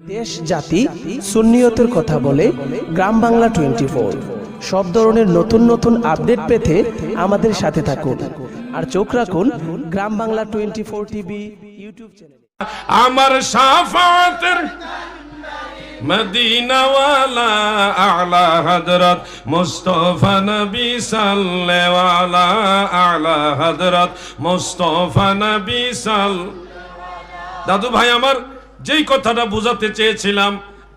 দেশ, জাতি, সুন্নিয়তের কথা বলে গ্রাম বাংলা টোয়েন্টি ফোর সব ধরনের নতুন নতুন আপডেট পেতে আমাদের সাথে থাকুন আর চোখ রাখুন Gram Bangla twenty four TV YouTube চ্যানেলে। আমার সাফাতের মদিনাওয়ালা আলা হযরত মুস্তাফা নবী সাল্লাল্লাহু আলা হযরত মুস্তাফা নবী সাল দাদু ভাই আমার যেই কথাটা বোঝাতে চেয়েছিলাম,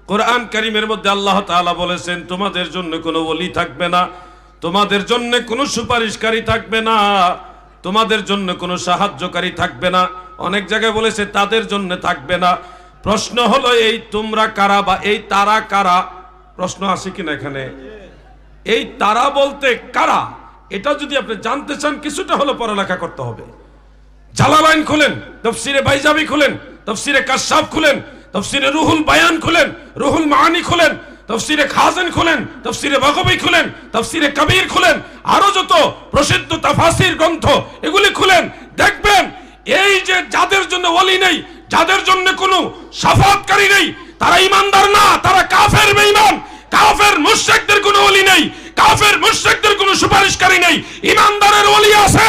কোরআন কারিমের মধ্যে আল্লাহ তাআলা বলেছেন, তোমাদের জন্য কোনো ওলি থাকবে না, তোমাদের জন্য কোনো সুপারিশকারী থাকবে না, তোমাদের জন্য কোনো সাহায্যকারী থাকবে না। অনেক জায়গায় বলেছে, তাদের জন্য থাকবে না। প্রশ্ন হলো, এই তোমরা কারা বা এই তারা কারা? প্রশ্ন আছে কিনা এখানে? এই তারা বলতে কারা? এটা যদি আপনি জানতে চান, কিছুটা হলো পড়ালেখা করতে হবে। জালালাইন খুলেন, তফসিরে বাইজাবি খুলেন তফসিরে কাশাব খুলেন, তফসিরে রুহুল বায়ান খুলেন, রুহুল মাহানি খুলেন, তফসিরে খাজেন খুলেন, তফসিরে বাগবি খুলেন, তফসিরে কবির খুলেন, আরও যত প্রসিদ্ধ তাফাসির গ্রন্থ, এগুলি খুলেন, দেখবেন, এই যে যাদের জন্য ওলি নেই, যাদের জন্য কোনো সাফাতকারী নেই, তারা ইমানদার না, তারা কাফের বেঈমান, কাফের মুশরিকদের কোনো ওলি নেই, কাফের মুশরিকদের কোনো সুপারিশকারী নেই, ইমানদারের ওলি আছে,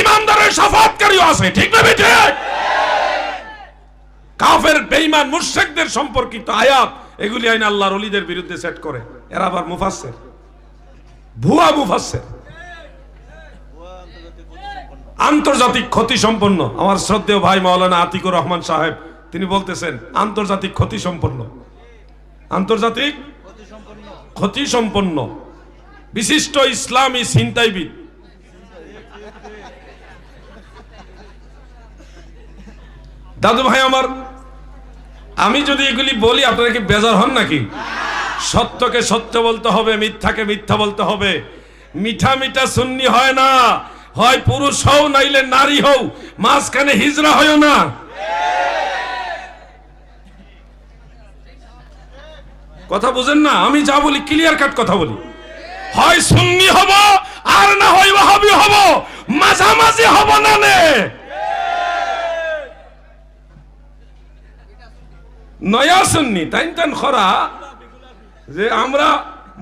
ইমানদারের সাফাতকারীও আছে, ঠিক না বেঠে কাফের, বেঈমান, মুশরিকদের সম্পর্কিত আয়াত, এগুলি আইন আল্লাহর ওলিদের বিরুদ্ধে সেট করে। এরা আবার মুফাসসির। ভুয়া মুফাসসির। আন্তর্জাতিক ক্ষতি সম্পন্ন। আমার শ্রদ্ধেয় ভাই মাওলানা আতিকুর রহমান সাহেব, তিনি বলতেছেন, আন্তর্জাতিক ক্ষতি সম্পন্ন। আন্তর্জাতিক ক্ষতি সম্পন্ন। বিশিষ্ট ইসলামী ছিনতাইবিদ। দাদু ভাই আমার আমি যদি এগুলি বলি, আপনারা কি বেজার হন নাকি? সত্যকে সত্য বলতে হবে, মিথ্যাকে মিথ্যা বলতে হবে। মিঠা মিঠা সুন্নি হয় না। হয় পুরুষ হও, নাইলে নারী হও। মাঝখানে হিজরা হয় না। কথা বুঝেন না? আমি যা বলি ক্লিয়ার কাট কথা বলি। হয় সুন্নি হব, আর না হয় ওয়াহাবি হব। মাঝামাঝি হব না নে। নয়া সুন্নি তাই তান খরা, যে আমরা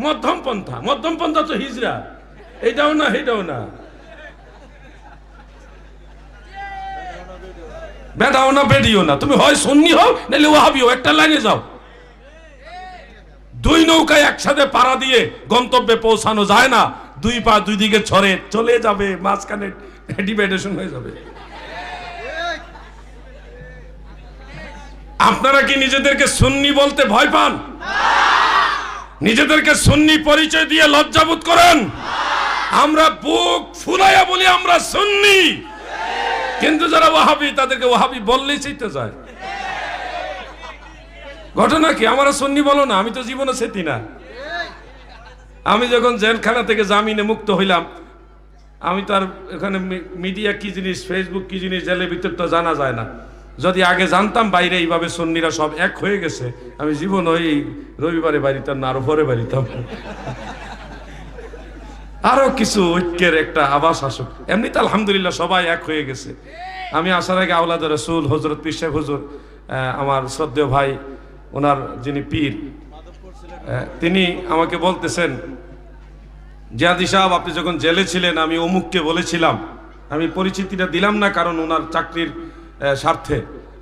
মধ্যম পন্থা মধ্যম পন্থা তো হিজরা, এইটাও না, সেইটাও না। বেটাও না বেডিও না, তুমি হয় সুন্নি হও নাহলে ওয়াহাবি হও, একটা লাইনে যাও। দুই নৌকায় একসাথে পাড়া দিয়ে গন্তব্যে পৌঁছানো যায় না, দুই পা দুই দিকে ছড়ে, চলে যাবে, মাঝখানে ডিভাইডেশন হয়ে যাবে। আপনারা কি নিজেদেরকে সুন্নি বলতে ভয় পান? নিজেদেরকে সুন্নি পরিচয় দিয়ে লজ্জাবোধ করেন। আমরা বুক ফুলাইয়া বলি আমরা সুন্নি। কিন্তু যারা ওয়াহাবি, তাদেরকে ওয়াহাবি বললেই চিনতে যায়। ঘটনা কি? আমার সুন্নি বলো না, আমি তো জীবনে সেতি না। আমি যখন জেলখানা থেকে জামিনে মুক্ত হইলাম, আমি তো আর এখানে মিডিয়া কি জিনিস ফেসবুক কি জিনিস, জেলের ভিতর তো জানা যায় না। যদি আগে জানতাম বাইরে এইভাবে সন্নিরা সব এক হয়ে গেছে, আমি জীবন ওই রবিবারে বাড়িতাম না, আরও পরে বাড়িতাম। আরও কিছু ঐক্যের একটা আবাস আসুক। এমনিতে আলহামদুলিল্লাহ সবাই এক হয়ে গেছে। আমি আসার আগে আওলাদ রসুল হজরত পীর সাহেব হুজুর আমার শ্রদ্ধেয় ভাই, ওনার যিনি পীর তিনি আমাকে বলতেছেন, জিয়াদি সাহেব, আপনি যখন জেলে ছিলেন, আমি অমুককে বলেছিলাম, আমি পরিচিতিটা দিলাম না কারণ ওনার চাকরির স্বার্থে।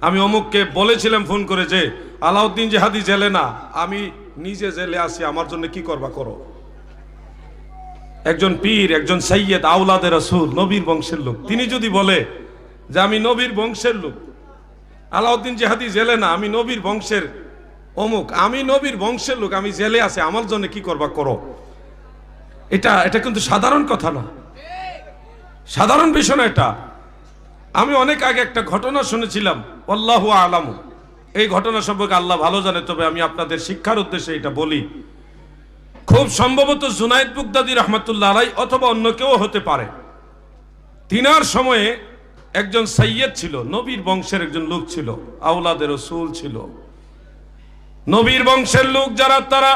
আমি অমুককে বলেছিলাম ফোন করে যে, আলাউদ্দিন জেহাদি জেলে না, আমি নিজে জেলে আসি আমার জন্য কি করবা করো? একজন পীর, একজন সৈয়দ আউলাদে রসুল, নবীর বংশের লোক। তিনি যদি বলে যে, আমি নবীর বংশের লোক, আলাউদ্দিন জেহাদি জেলে না, আমি নবীর বংশের অমুক, আমি নবীর বংশের লোক, আমি জেলে আছি, আমার জন্য কি করবা করো? এটা এটা কিন্তু সাধারণ কথা না সাধারণ বিষয় না এটা। আমি অনেক আগে একটা ঘটনা শুনেছিলাম আল্লাহ আলাম। এই ঘটনা সম্পর্কে আল্লাহ ভালো জানে, তবে আমি আপনাদের শিক্ষার উদ্দেশ্যে এটা বলি। খুব সম্ভবত জুনাইদ বুগদাদি রহমতুল্লাহ আলাই অথবা অন্য কেউ হতে পারে। তিনার সময়ে একজন সৈয়দ ছিল, নবীর বংশের একজন লোক ছিল আউলাদের রসুল ছিল। নবীর বংশের লোক যারা, তারা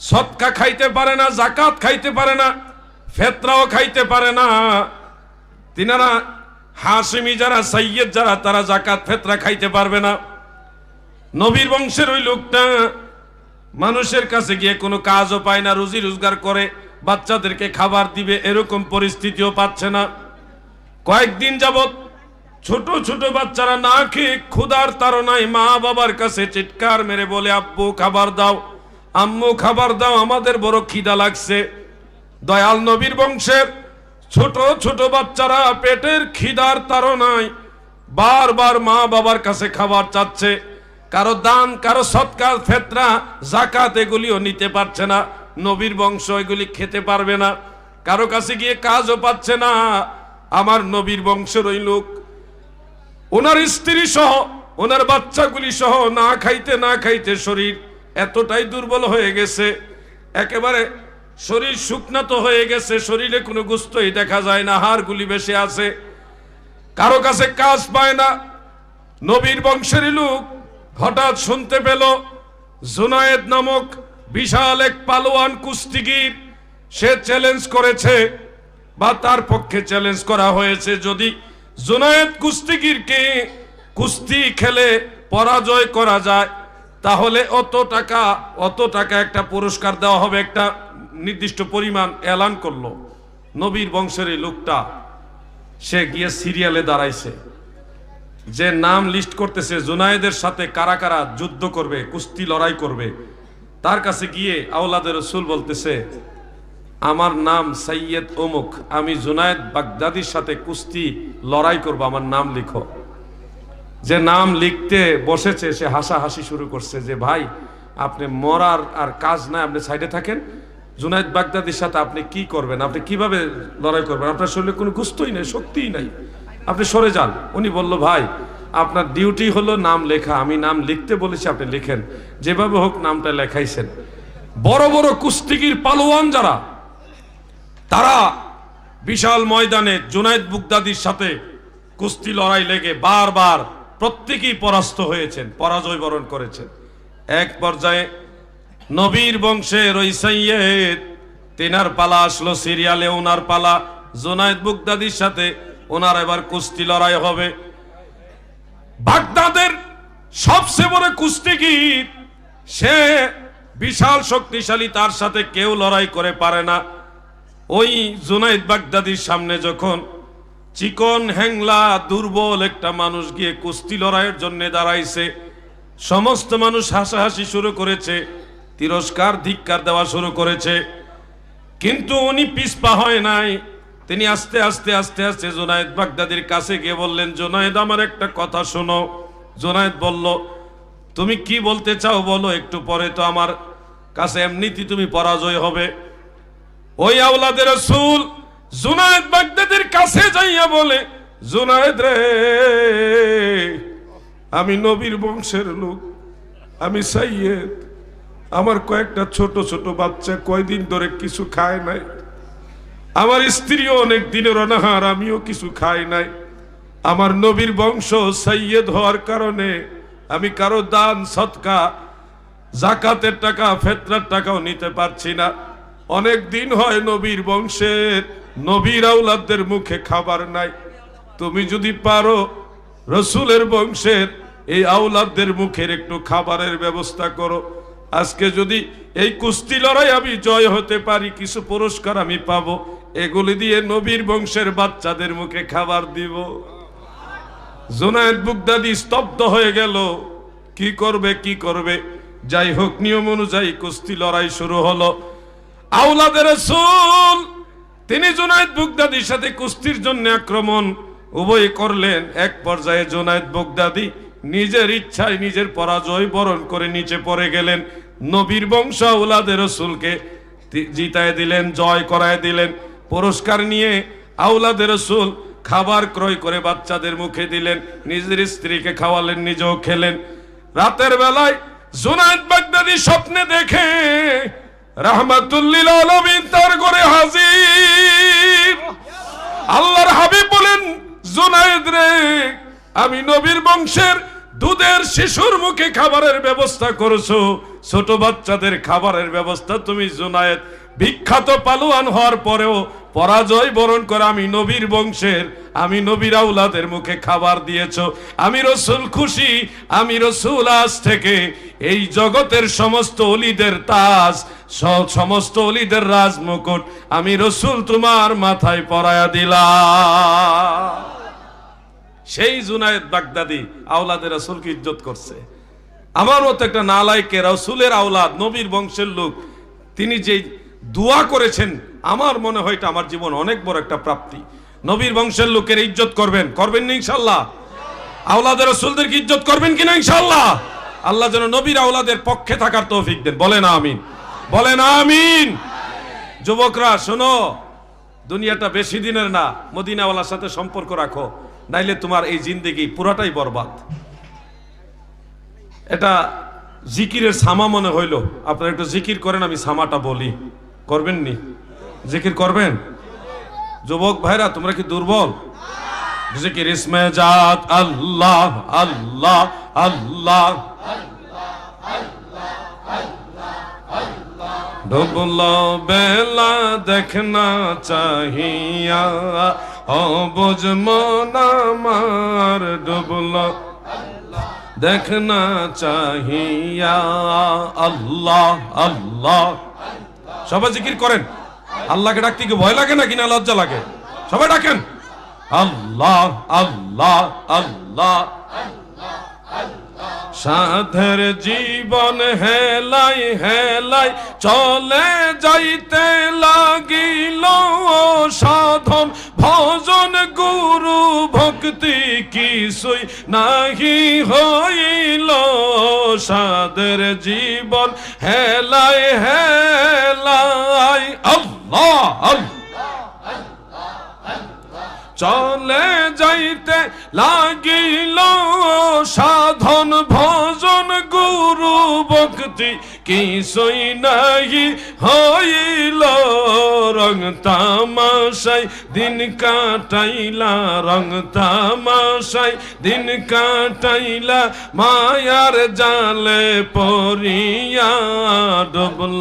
সৎকা খাইতে পারে না জাকাত খাইতে পারে না, ফেতরাও খাইতে পারে না। তিনারা হাসিমি যারা সৈয়দ যারা, তারা জাকাত ফেতরা খাইতে পারবে না। নবীর বংশের ওই লোকটা মানুষের কাছে গিয়ে কোনো কাজও পায় না, রুজি রোজগার করে, বাচ্চাদেরকে খাবার দিবে, এরকম পরিস্থিতিও পাচ্ছে না। কয়েকদিন যাবৎ ছোট ছোট বাচ্চারা না খেয়ে ক্ষুধার তাড়নায় মা বাবার কাছে চিৎকার মেরে বলে, আব্বু, খাবার দাও। আম্মু, খাবার দাও, আমাদের বড় খিদা লাগছে। দয়াল নবীর বংশের ছোট ছোট বাচ্চারা পেটের খিদার তাড়নায় বারবার মা বাবার কাছে খাবার চাচ্ছে। কারও দান, কারও সৎকার, ফেতরা জাকাত এগুলিও নিতে পারছে না। নবীর বংশ এগুলি খেতে পারবে না। কারও কাছে গিয়ে কাজও পাচ্ছে না। আমার নবীর বংশের ওই লোক, ওনার স্ত্রী সহ, ওনার বাচ্চাগুলি সহ না খাইতে না খাইতে শরীর এতটাই দুর্বল হয়ে গেছে। একেবারে শরীর শুকনা তো হয়ে গেছে, শরীরে কোনো গুস্তই দেখা যায় না, হাড়গুলি বেশি আছে। কারও কাছে কাজ পায় না। নবীর বংশের লোক হঠাৎ শুনতে পেল, জুনায়েদ নামক বিশাল এক পালোয়ান কুস্তিগির সে চ্যালেঞ্জ করেছে বা তার পক্ষে চ্যালেঞ্জ করা হয়েছে। যদি জুনায়েদ কুস্তিগিরকে কুস্তি খেলে পরাজয় করা যায়, তাহলে অত টাকা অত টাকা একটা পুরস্কার দেওয়া হবে একটা নির্দিষ্ট পরিমাণ এলান করল। নবীর বংশের এই লোকটা, সে গিয়ে সিরিয়ালে দাঁড়াইছে। যে নাম লিস্ট করতেছে, জুনায়েদের সাথে কারা কারা যুদ্ধ করবে, কুস্তি লড়াই করবে, তার কাছে গিয়ে আওলাদের রসুল বলতেছে, আমার নাম সৈয়দ অমুক আমি জুনায়েদ বাগদাদির সাথে কুস্তি লড়াই করব, আমার নাম লিখো। যে নাম লিখতে বসেছে, সে হাসাহাসি শুরু করছে যে, ভাই, আপনি মরার আর কাজ নাই, আপনি সাইডে থাকেন জুনায়েদ বাগদাদির সাথে আপনি কি করবেন? আপনি কীভাবে লড়াই করবেন? আপনার শরীরে কোনো গুস্তই নাই, শক্তিই নাই। আপনি সরে যান। উনি বলল, ভাই, আপনার ডিউটি হলো নাম লেখা। আমি নাম লিখতে বলেছি, আপনি লিখেন। যেভাবে হোক নামটা লেখাইছেন। বড় বড় কুস্তিগির পালোয়ান যারা, তারা বিশাল ময়দানে জুনায়েদ বুগদাদির সাথে কুস্তি লড়াই লেগে বারবার প্রত্যেকেই পরাস্ত হয়েছেন, পরাজয় বরণ করেছেন। এক পর্যায়ে নবীর বংশের ওই সৈয়দ। তেনার পালা আসলো সিরিয়ালে ওনার পালা জুনায়েদ বুগদাদির সাথে। ওনার এবার কুস্তি লড়াই হবে। বাগদাদের সবচেয়ে বড় কুস্তিগির সে বিশাল শক্তিশালী, তার সাথে কেউ লড়াই করে পারে না। ওই জুনাইদ বাগদাদির সামনে যখন চিকন হ্যাংলা দুর্বল একটা মানুষ গিয়ে কুস্তি লড়াইয়ের জন্য দাঁড়াইছে, সমস্ত মানুষ হাসাহাসি শুরু করেছে। তিরস্কার, ধিক্কার দেওয়া শুরু করেছে। কিন্তু উনি পিসপা হয় নাই। তিনি আস্তে আস্তে আস্তে আস্তে জোনায়েদ বাগদাদির কাছে গিয়ে বললেন, জোনায়েদ, আমার একটা কথা শোনো। জোনায়েদ বলল, তুমি কি বলতে চাও বলো? একটু পরে তো আমার কাছে এমনিতে তুমি পরাজয় হবে। ওই আওলাদের রসুল জুনায়েদ বাগদাদের কাছে যাইয়া বলে, জুনায়েদ রে, আমি নবীর বংশের লোক, আমি সাইয়েদ আমার কয়েকটা ছোট ছোট বাচ্চা কয়দিন ধরে কিছু খায় নাই। আমার স্ত্রীও অনেক দিনের অনাহার, আমিও কিছু খাই নাই। আমার নবীর বংশ সৈয়দ হওয়ার কারণে আমি কারও দান, সৎকা, জাকাতের টাকা, ফেতরার টাকাও নিতে পারছি না। অনেক দিন হয় নবীর বংশের, নবীর আউলাদদের মুখে খাবার নাই। তুমি যদি পারো রসুলের বংশের এই আউলাদদের মুখের একটু খাবারের ব্যবস্থা করো। আজকে যদি এই কুস্তি লড়াই আমি জয় হতে পারি, কিছু পুরস্কার আমি পাব। এগুলি দিয়ে নবীর বংশের বাচ্চাদের মুখে খাবার দিব। জোনায়েদ বুগদাদি স্তব্ধ হয়ে গেল। কি করবে কি করবে? যাই হোক, নিয়ম অনুযায়ী কুস্তি লড়াই শুরু হলো। আউলাদের রসুল, তিনি জোনায়েদ বুগদাদির সাথে কুস্তির জন্য আক্রমণ উভয় করলেন। এক পর্যায়ে জোনায়েদ বুগদাদি নিজের ইচ্ছায় নিজের পরাজয় বরণ করে নিচে পড়ে গেলেন। নবীর বংশ আউলাদের রসুলকে জিতায় দিলেন, জয় করায় দিলেন। পুরস্কার নিয়ে আউলাদের রসুল খাবার ক্রয় করে বাচ্চাদের মুখে দিলেন। নিজের স্ত্রীকে খাওয়ালেন, নিজেও খেলেন। রাতের বেলায় জুনায়েদ বাগদাদি স্বপ্নে দেখে রাহমাতুল্লিল আলমিন তার ঘরে হাজির। আল্লাহর হাবিব বলেন, জুনায়েদ রে, আমি নবীর বংশের দুধের শিশুর মুখে খাবারের ব্যবস্থা করেছ, ছোট বাচ্চাদের খাবারের ব্যবস্থা তুমি জুনায়েদ। বিখ্যাত পালুয়ান হওয়ার পরেও পরাজয় বরণ করে আমি নবীর বংশের, আমি নবীর আউলাদের মুখে খাবার দিয়েছ। আমি রসুল খুশি, আমি রসুল আজ থেকে। এই জগতের সমস্ত অলিদের তাজ সমস্ত অলিদের রাজ মুকুট আমি রসুল তোমার মাথায় পরায়া দিলাম। সেই জুনায়েদ বাগদাদি আওলাদের রসুলকে ইজ্জত করছে। আমার মতো একটা নালাইকে রসুলের আওলাদ, নবীর বংশের লোক, তিনি যে দোয়া করেছেন, আমার মনে হয় আমার জীবন অনেক বড় একটা প্রাপ্তি। নবীর বংশের লোকের ইজ্জত করবেন। করবেন না ইনশাল্লাহ আওলাদের রসুলদেরকে ইজ্জত করবেন কিনা ইনশাল্লাহ আল্লাহ যেন নবীর আওলাদের পক্ষে থাকার তৌফিক দেন। বলেন আমিন। বলেন আমিন। যুবকরা, শোনো, দুনিয়াটা বেশি দিনের না, মদিনাওয়ালার সাথে সম্পর্ক রাখো। নাইলে তোমার এই জিন্দেগি পুরাটাই বরবাদ। এটা জিকিরের সামা মনে হইল। আপনারা একটু জিকির করেন, আমি সামাটা বলি। করবেন নি? জিকির করবেন? যুবক ভাইরা, তোমরা কি দুর্বল? জিকির, ইসমে জাত, আল্লাহ আল্লাহ আল্লাহ। ডুবল বেলা দেখনা চাহিয়া। অবুজ মনামার ডুবল। দেখনা চাহিয়া আল্লাহ আল্লাহ। সবাই জিকির করেন। আল্লাহকে ডাকতে কি ভয় লাগে না লজ্জা লাগে? সবাই ডাকেন। আল্লাহ আল্লাহ আল্লাহ। সাধের জীবন হেলাই হেলাই চলে যাইতে লাগিল সাধন। ভজন গুরু ভক্তি কিছুই নাহি হইল। সাধের জীবন হেলাই হেলাই। আল্লাহ আল্লাহ। চলে যাইতে লাগিল সাধন ভজন গুরু ভক্তি। কিছুই নাহি হইল রং তামাশাই। দিন কাটাইলা রং তামাশাই, দিন কাটাইলা মায়ার জালে পরিয়া ডুবল,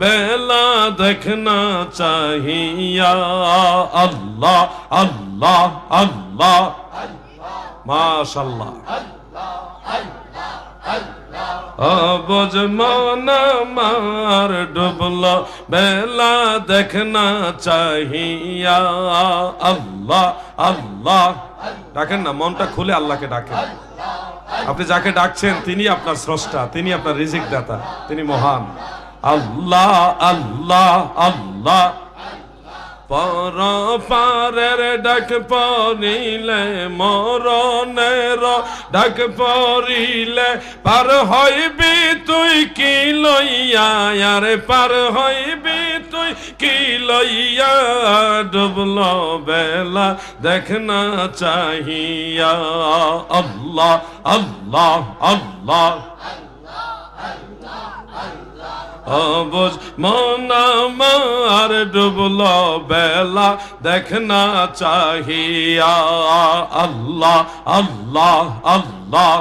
বেলা দেখনা চাহিয়া। আল্লাহ আল্লাহ আল্লাহ। মাশাল্লাহ। অবজ মন মার ডুবল, বেলা দেখনা চাহিয়া। আল্লাহ আল্লাহ। ডাকেন না, মনটা খুলে আল্লাহকে ডাকেন। আপনি যাকে ডাকছেন, তিনি আপনার স্রষ্টা, তিনি আপনার রিজিক দাতা তিনি মহান। আল্লাহ আল্লাহ আল্লাহ। পর পারের ডাক পরিলে মরণের ডাক পরিলে পার হইবি তুই কি লইয়া, আরে পার হইবি তুই কি লইয়া? ডুবল বেলা দেখনা চাহিয়া। আল্লাহ আল্লাহ আল্লাহ। অবুজ মন আমার ডুবল বেলা দেখনা চাহিয়া। আল্লাহ আল্লাহ আল্লাহ।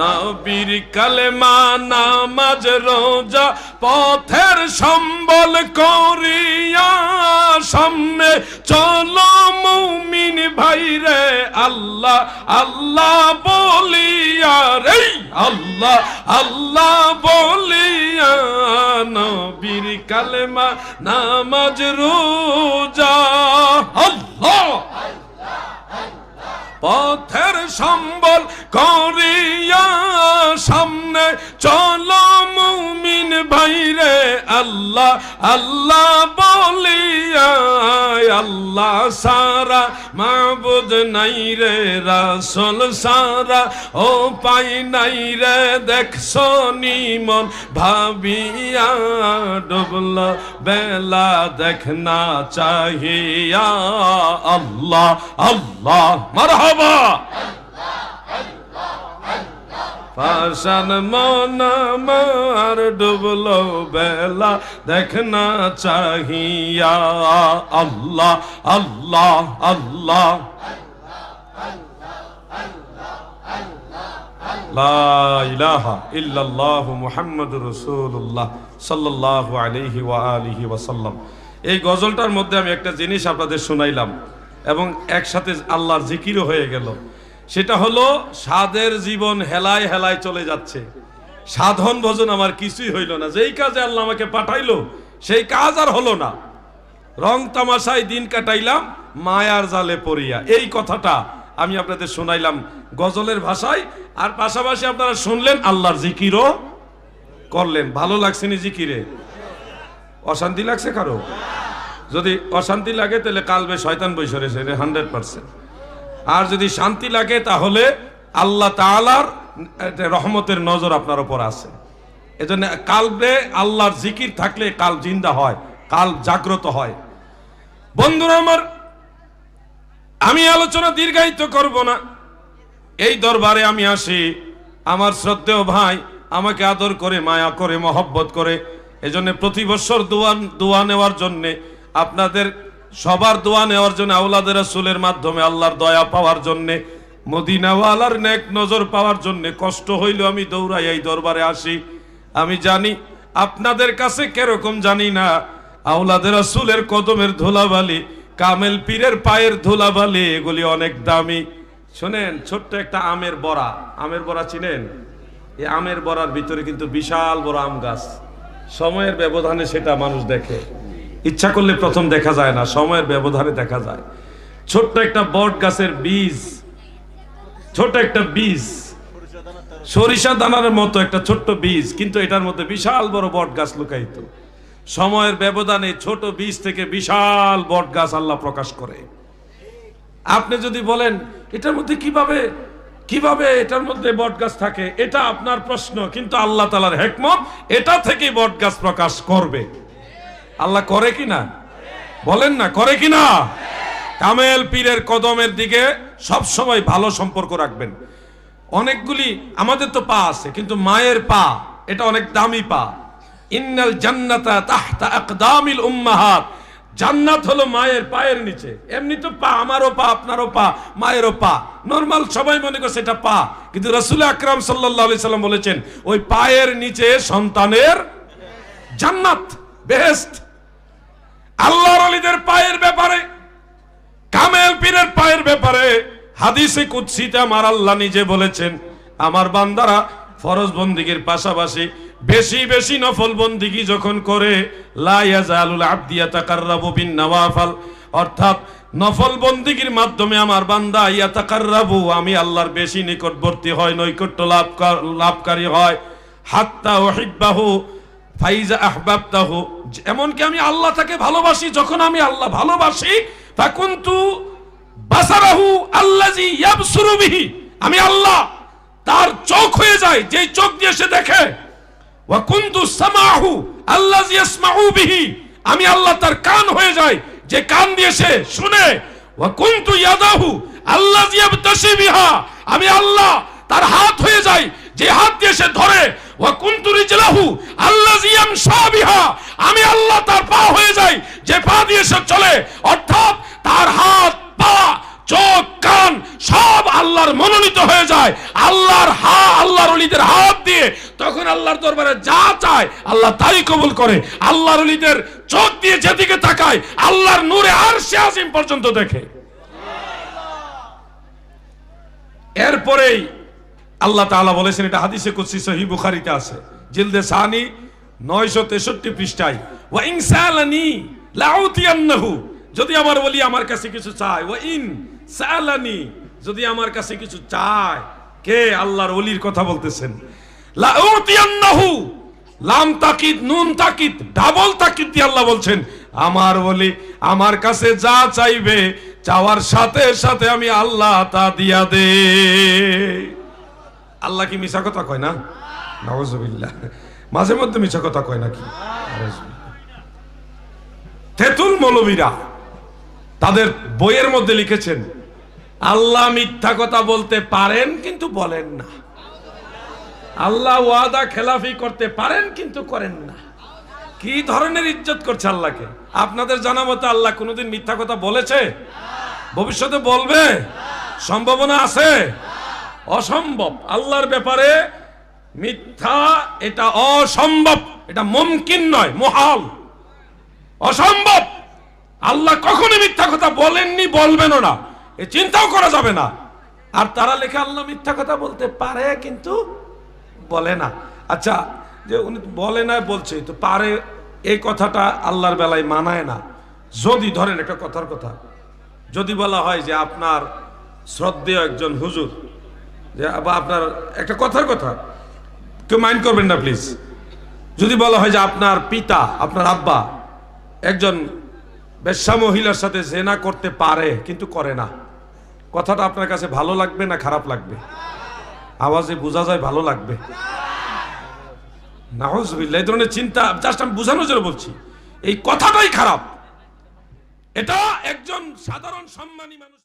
নবীর কালেমা নামাজ রোজা পথের সম্বল করিয়া সামনে চলো মুমিন ভাইরে। আল্লাহ আল্লাহ বলিয়া রে আল্লাহ আল্লাহ বলিয়া নবীর কালেমা নামাজ রোজা আল্লাহ। পথের সম্বল করিয়া সামনে চলো মুমিন ভাইরে, আল্লাহ আল্লাহ বলিয়া, আল্লাহ সারা মাবুদ নাই রে, রাসল সারা, ও পাই নাই রে, দেখছ নিমন ভাবিয়া, ডুবল বেলা দেখনা চাহিয়া, আল্লাহ আল্লাহ মারহাবা পাশান মন মার ডুবলো বেলা দেখনা চাহিয়া। আল্লাহ আল্লাহ আল্লাহ। এই গজলটার মধ্যে আমি একটা জিনিস আপনাদের শুনাইলাম। এবং একসাথে আল্লাহর জিকিরও হয়ে গেল। সেটা হলো সাদের জীবন হেলায় হেলায় চলে যাচ্ছে। সাধন ভজন আমার কিছুই হইল না। যেই কাজে আল্লাহ আমাকে পাঠাইলো, সেই কাজ আর হলো না। রং তামাশায় দিন কাটাইলাম, মায়ার জালে পড়িয়া। এই কথাটা আমি আপনাদের শোনাইলাম গজলের ভাষায়। আর পাশাপাশি আপনারা শুনলেন আল্লাহর জিকিরও করলেন। ভালো লাগছে নি জিকিরে? অশান্তি লাগছে কারও? যদি অশান্তি লাগে, তাহলে কালবে শয়তান বৈশরে সেটা হান্ড্রেড পার্সেন্ট আর যদি শান্তি লাগে, তাহলে আল্লাহ তালার রহমতের নজর আপনার উপর আছে। এজন্য কালবে আল্লাহর জিকির থাকলে কাল জিন্দা হয়, কাল জাগ্রত হয়। বন্ধুরা আমার, আমি আলোচনা দীর্ঘায়িত করব না। এই দরবারে আমি আসি, আমার শ্রদ্ধেয় ভাই আমাকে আদর করে, মায়া করে, মহব্বত করে। এজন্য প্রতি বছর দোয়া দোয়া নেওয়ার জন্যে আপনাদের সবার দোয়া নেওয়ার জন্য আউলাদের রাসূলের মাধ্যমে আল্লাহর দয়া পাওয়ার জন্যে, মদিনাওয়ালার নেক নজর পাওয়ার জন্যে কষ্ট হইলেও আমি দৌড়াই এই দরবারে আসি। আমি জানি আপনাদের কাছে কেরকম জানি না আউলাদের রাসূলের কদমের ধুলাবালি, কামেল পীরের পায়ের ধুলাবালি, এগুলি অনেক দামি। শোনেন, ছোট্ট একটা আমের বড়া। আমের বড়া চিনেন? এই আমের বড়ার ভিতরে কিন্তু বিশাল বড় আম গাছ। সময়ের ব্যবধানে সেটা মানুষ দেখে। ইচ্ছা করলে প্রথম দেখা যায় না, সময়ের ব্যবধানে দেখা যায়। ছোট্ট একটা বট গাছের বীজ ছোট একটা বীজ, সরিষা দানার মতো একটা ছোট্ট বীজ, কিন্তু এটার মধ্যে বিশাল বড় বট গাছ লুকায়িত। সময়ের ব্যবধানে ছোট বীজ থেকে বিশাল বট গাছ আল্লাহ প্রকাশ করে। আপনি যদি বলেন, এটার মধ্যে কীভাবে কীভাবে এটার মধ্যে বট গাছ থাকে? এটা আপনার প্রশ্ন, কিন্তু আল্লাহ তালার হেকমত, এটা থেকে বট গাছ প্রকাশ করবে। আল্লাহ করে কি না? বলেন না, করে কি না? কামেল পীরের কদমের দিকে সব সময় ভালো সম্পর্ক রাখবেন। অনেকগুলি, আমাদের তো পা আছে, কিন্তু মায়ের পা, এটা অনেক দামি পা। ইন্নাল জান্নাতা তাহতা আকদামিল উম্মাহাত। জান্নাত হলো মায়ের পায়ের নিচে। এমনি তো পা, আমারও পা, আপনারও পা, মায়েরও পা। নর্মাল সবাই মনে করে সেটা পা। কিন্তু রসুল আকরাম সাল্লাহ সাল্লাম বলেছেন, ওই পায়ের নিচে সন্তানের জান্নাত বেহেস্ত আল্লাহর আলীদের পায়ের ব্যাপারে, কামেল পীরের পায়ের ব্যাপারে, হাদিসে কুৎসিতে আমার আল্লাহ নিজে বলেছেন, আমার বান্দারা ফরজ বন্দিগির পাশাপাশি বেশি বেশি নফল বন্দিগি যখন করে, লা ইয়াজালুল আবদি ইয়াতাকাররাবু বিন নওয়াফাল অর্থাৎ নফল বন্দিগির মাধ্যমে আমার বান্দা ইয়াতাকাররাবু, আমি আল্লাহর বেশি নিকটবর্তী হয়, নৈকট্য লাভ কর- লাভকারী হয়। হাত্তা ওহিব্বাহু ফাইজা আহবাবতাহু। এমনকি আমি আল্লাহ তাকে ভালোবাসি, যখন আমি আল্লাহ ভালোবাসি, ফাকুনতু বাসারাহু আল্লাজি ইয়াবসুরু বিহি। আমি আল্লাহ, তার চোখ হয়ে যায়, যেই চোখ দিয়ে সে দেখে। বিহি। আমি আল্লাহ, তার কান হয়ে যায়, যে কান দিয়ে সে শুনে। ইয়াদাহু বিহা। আমি আল্লাহ, তার হাত হয়ে যায়, যে হাত দিয়ে সে ধরে। আমি আল্লাহ তার পা হয়ে যাই, যে পা দিয়ে সে চলে। অর্থাৎ তার হাত, পা, চোখ, কান সব আল্লাহর মনোনীত হয়ে যায়। আল্লাহর হা, আল্লাহর অলিদের হাত দিয়ে। তখন আল্লাহর দরবারে যা চায়, আল্লাহ তাই কবুল করে। আল্লাহর অলিদের চোখ দিয়ে যেদিকে তাকায়, আল্লাহর নূরে আর সে আজিম পর্যন্ত দেখে। এরপরেই আল্লাহ তাআলা বলেছেন, এটা হাদিসে কুদসি সহি বুখারীতে আছে। জিলদে সানি 963 পৃষ্ঠায়, ওয়া ইন সালানি লাউতিয়ান্নাহু যদি আমার বলি আমার কাছে কিছু চায় ওয়া ইন সালানি যদি আমার কাছে কিছু চায় কে আল্লাহর ওলির কথা বলতেছেন? লাউতিয়ান্নাহু লাম তাকিদ নুন তাকিদ ডাবল তাকিদ দিয়ে আল্লাহ বলছেন, আমার বলি আমার কাছে যা চাইবে, চাওয়ার সাথে সাথে আমি আল্লাহ তা দিয়া দে। আল্লাহ কি মিছা কথা কয় না? নওয়াজবিল্লাহ মাঝে মধ্যে মিছা কথা কয় নাকি। তেতুল মৌলবীরা তাদের বইয়ের মধ্যে লিখেছেন, আল্লাহ মিথ্যা কথা বলতে পারেন কিন্তু বলেন না। আল্লাহ ওয়াদা খেলাফি করতে পারেন কিন্তু করেন না। কি ধরনের ইজ্জত করছে আল্লাহকে? আপনাদের জানা মতো আল্লাহ কোনোদিন মিথ্যা কথা বলেছে? ভবিষ্যতে বলবে? সম্ভাবনা আছে? অসম্ভব। আল্লাহর ব্যাপারে মিথ্যা এটা অসম্ভব। এটা মুমকিন নয়, মহাল। অসম্ভব। আল্লাহ কখনো মিথ্যা কথা বলেননি, বলবেনও না। এ চিন্তাও করা যাবে না। আর তারা লেখা আল্লাহ মিথ্যা কথা বলতে পারে, কিন্তু বলে না। আচ্ছা যে উনি বলে না, বলছে। তো পারে এই কথাটা আল্লাহর বেলায় মানায় না। যদি, ধরেন একটা কথার কথা। যদি বলা হয় যে আপনার শ্রদ্ধেয় একজন হুজুর যে বা আপনার একটা কথার কথা। কেউ মাইন্ড করবেন না প্লিজ যদি বলা হয় যে, আপনার পিতা, আপনার আব্বা একজন বেশ্যা মহিলার সাথে জেনা করতে পারে, কিন্তু করে না। কথাটা আপনার কাছে ভালো লাগবে না খারাপ লাগবে? আওয়াজে বোঝা যায় ভালো লাগবে। নাহজবিল্লা এই ধরনের চিন্তা, জাস্ট আমি বোঝানোর জন্য বলছি, এই কথাটাই খারাপ। এটা একজন সাধারণ সম্মানী মানুষ